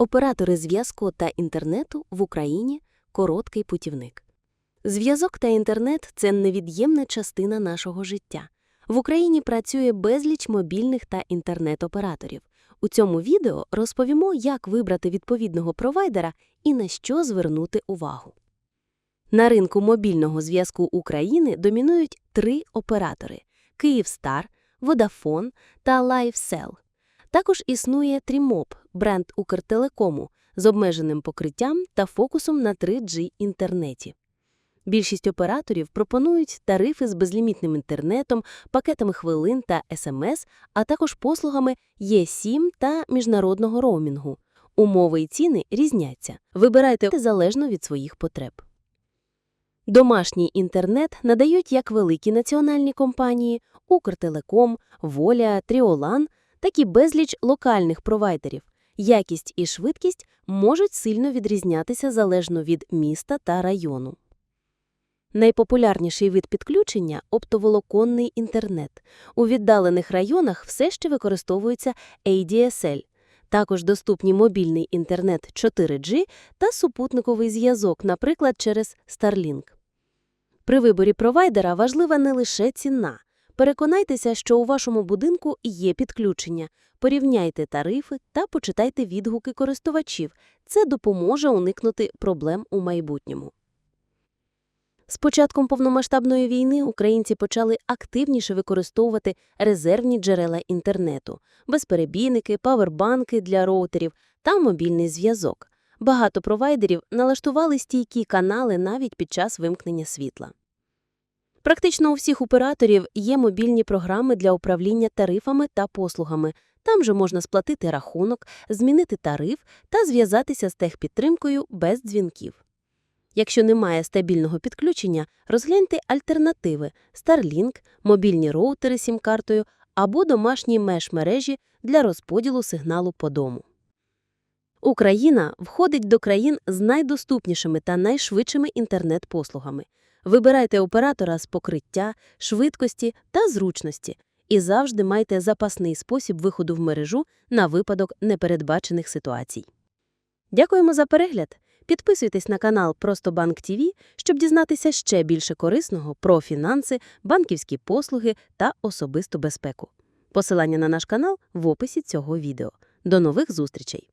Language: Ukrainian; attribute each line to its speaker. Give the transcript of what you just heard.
Speaker 1: Оператори зв'язку та інтернету в Україні короткий путівник. Зв'язок та інтернет це невід'ємна частина нашого життя. В Україні працює безліч мобільних та інтернет-операторів. У цьому відео розповімо, як вибрати відповідного провайдера і на що звернути увагу. На ринку мобільного зв'язку України домінують три оператори: Київстар, Водафон та LifeSell. Також існує Трімоп, бренд Укртелекому з обмеженим покриттям та фокусом на 3G інтернеті. Більшість операторів пропонують тарифи з безлімітним інтернетом, пакетами хвилин та СМС, а також послугами Є7 та міжнародного роумінгу. Умови і ціни різняться. Вибирайте залежно від своїх потреб. Домашній інтернет надають як великі національні компанії Укртелеком, Воля, Тріолан, так і безліч локальних провайдерів. Якість і швидкість можуть сильно відрізнятися залежно від міста та району. Найпопулярніший вид підключення – оптоволоконний інтернет. У віддалених районах все ще використовується ADSL. Також доступні мобільний інтернет 4G та супутниковий зв'язок, наприклад, через Starlink. При виборі провайдера важлива не лише ціна. Переконайтеся, що у вашому будинку є підключення, порівняйте тарифи та почитайте відгуки користувачів. Це допоможе уникнути проблем у майбутньому. З початком повномасштабної війни українці почали активніше використовувати резервні джерела інтернету, безперебійники, павербанки для роутерів та мобільний зв'язок. Багато провайдерів налаштували стійкі канали навіть під час вимкнення світла. Практично у всіх операторів є мобільні програми для управління тарифами та послугами. Там же можна сплатити рахунок, змінити тариф та зв'язатися з техпідтримкою без дзвінків. Якщо немає стабільного підключення, розгляньте альтернативи – Starlink, мобільні роутери з сім-картою або домашні меш-мережі для розподілу сигналу по дому. Україна входить до країн з найдоступнішими та найшвидшими інтернет-послугами. Вибирайте оператора з покриття, швидкості та зручності і завжди майте запасний спосіб виходу в мережу на випадок непередбачених ситуацій. Дякуємо за перегляд! Підписуйтесь на канал Просто Банк ТІВІ, щоб дізнатися ще більше корисного про фінанси, банківські послуги та особисту безпеку. Посилання на наш канал в описі цього відео. До нових зустрічей!